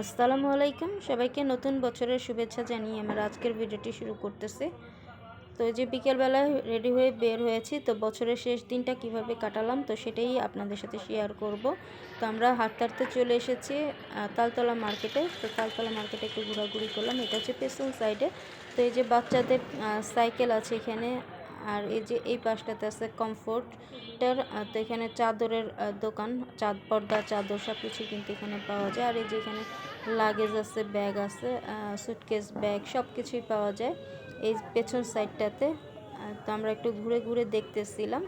আসসালামু আলাইকুম। সবাইকে নতুন বছরের শুভেচ্ছা জানিয়ে আমরা আজকের ভিডিওটি শুরু করতেছি। তো যে বিকেলবেলা রেডি হয়ে বের হয়েছি, তো বছরের শেষ দিনটা কীভাবে কাটালাম, তো সেটাই আপনাদের সাথে শেয়ার করব। তো আমরা হাঁটতে হাঁটতে চলে এসেছি তালতলা মার্কেটে তো তালতলা মার্কেটে একটু ঘোরাঘুরি করলাম। এটা হচ্ছে পেছন সাইডে তো এই যে বাচ্চাদের সাইকেল আছে এখানে। আর এই যে এই পাশটাতে আছে কমফোর্টের তো এখানে চাদরের দোকান, চাঁদ পর্দা, চাদর সব কিছু কিন্তু এখানে পাওয়া যায়। আর এই যে এখানে লাগেজ আছে, ব্যাগ আছে সুটকেস ব্যাগ সব কিছুই পাওয়া যায় এই পেছন সাইডটাতে। তো আমরা একটু ঘুরে ঘুরে দেখতেছিলাম।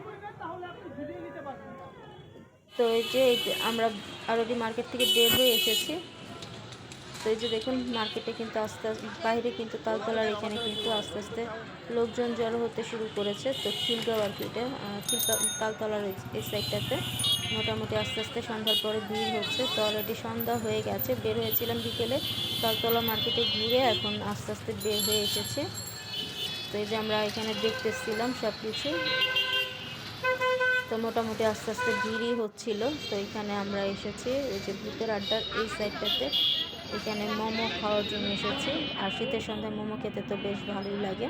তো এই যে আমরা অলরেডি মার্কেট থেকে বের হয়ে এসেছি। তো এই যে দেখুন মার্কেটে কিন্তু আস্তে আস্তে, বাইরে কিন্তু তালতলার এখানে কিন্তু আস্তে আস্তে লোকজন জড়ো হতে শুরু করেছে। তো খিলগাঁও আর কি এটা তালতলার এই- সাইডটাতে মোটামুটি আস্তে আস্তে সন্ধ্যার পরে ভিড় হচ্ছে। তো অলরেডি সন্ধ্যা হয়ে গেছে, বের হয়েছিলাম বিকেলে। তালতলা মার্কেটে ঘুরে এখন আস্তে আস্তে বের হয়ে এসেছে। তো এই যে আমরা এখানে দেখতেছিলাম সব কিছু তো মোটামুটি আস্তে আস্তে ভিড়ই হচ্ছিল। তো এখানে আমরা এসেছি, এই যে ভূতের আড্ডার এই সাইডটাতে এখানে মোমো খাওয়ার জন্য এসেছি। আর শীতের সন্ধ্যায় মোমো খেতে তো বেশ ভালোই লাগে।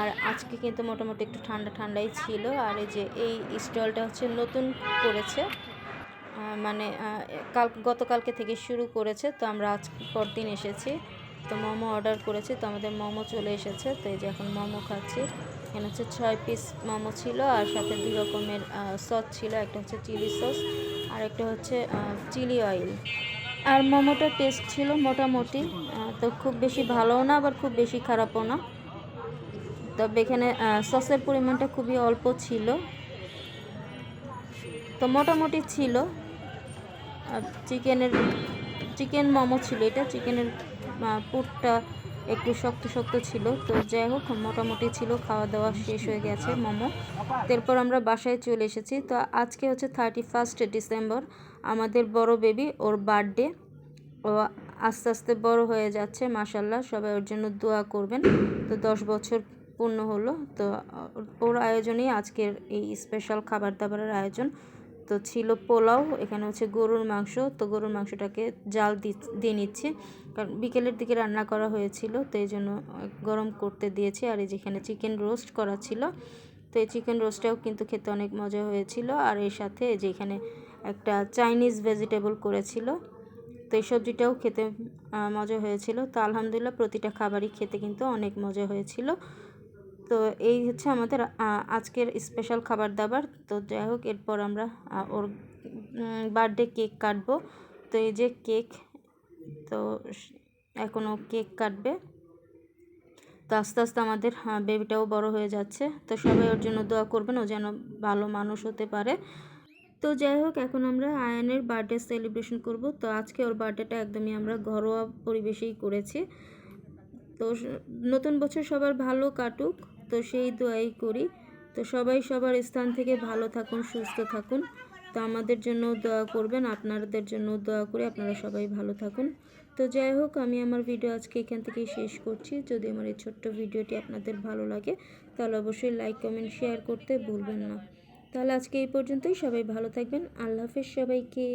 আর আজকে কিন্তু মোটামুটি একটু ঠান্ডা ঠান্ডাই ছিল। আর এই যে এই স্টলটা হচ্ছে নতুন করেছে। মানে কাল, গতকালকে থেকে শুরু করেছে। তো আমরা আজ পরদিন এসেছি। তো মোমো অর্ডার করেছি। তো আমাদের মোমো চলে এসেছে। তো এই যে এখন মোমো খাচ্ছি। এখানে হচ্ছে ছয় পিস মোমো ছিল। আর সাথে দুই রকমের সস ছিল। একটা হচ্ছে চিলি সস। আর একটা হচ্ছে চিলি অয়েল। আর মোমোটা টেস্ট ছিল মোটামুটি। তো খুব বেশি ভালোও না, আবার খুব বেশি খারাপও না। তবে এখানে সসের পরিমাণটা খুবই অল্প ছিল। তো মোটামুটি ছিল। চিকেনের চিকেন মোমো ছিল এটা। চিকেনের পুরটা একটু শক্ত শক্ত ছিল। তো যাই হোক, মোটামুটি ছিল। খাওয়া দাওয়া শেষ হয়ে গেছে মোমো। তারপর আমরা বাসায় চলে এসেছি। তো আজকে হচ্ছে থার্টি ফার্স্ট ডিসেম্বর আমাদের বড় বেবি ওর বার্থডে ও আস্তে আস্তে বড় হয়ে যাচ্ছে মাসাল্লাহ সবাই ওর জন্য দোয়া করবেন। তো দশ বছর পূর্ণ হলো। তো ওর আয়োজনেই আজকের এই স্পেশাল খাবার দাবারের আয়োজন। তো ছিল পোলাও, এখানে হচ্ছে গরুর মাংস। তো গরুর মাংসটাকে জাল দিয়ে নিচ্ছি। কারণ বিকেলের দিকে রান্না করা হয়েছিল, তো এই জন্য গরম করতে দিয়েছি। আর এই যেখানে চিকেন রোস্ট করা ছিল তো এই চিকেন রোস্টটাও কিন্তু খেতে অনেক মজা হয়েছিল। আর এর সাথে এই যে এখানে একটা চাইনিজ ভেজিটেবল করেছিল। তো এই সবজিটাও খেতে মজা হয়েছিল। তো আলহামদুলিল্লাহ প্রতিটা খাবারই খেতে কিন্তু অনেক মজা হয়েছিল। তো এই হচ্ছে আমাদের আজকের স্পেশাল খাবার দাবার। তো যাই হোক, এরপর আমরা ওর বার্থডে কেক কাটবো। তো এই যে কেক তো এখনও কেক কাটবে। তো আস্তে আস্তে আমাদের বেবিটাও বড় হয়ে যাচ্ছে। তো সবাই ওর জন্য দোয়া করবেন, ও যেন ভালো মানুষ হতে পারে। তো যাই হোক, এখন আমরা আয়নের বার্থডে সেলিব্রেশন করব। তো আজকে ওর বার্থডেটা একদমই আমরা ঘরোয়া পরিবেশেই করেছি। তো নতুন বছর সবার ভালো কাটুক, তো সেই দোয়াই করি। তো সবাই সবার স্থান থেকে ভালো থাকুন, সুস্থ থাকুন। তো আমাদের জন্য দোয়া করবেন, আপনাদের জন্য দোয়া করে, আপনারা সবাই ভালো থাকুন। তো যাই হোক, আমি আমার ভিডিও আজকে এখান থেকেই শেষ করছি। যদি আমার এই ছোট্ট ভিডিওটি আপনাদের ভালো লাগে, তাহলে অবশ্যই লাইক কমেন্ট শেয়ার করতে ভুলবেন না। তাহলে আজকে এই পর্যন্তই, সবাই ভালো থাকবেন, আল্লাহ হাফেজ সবাইকে।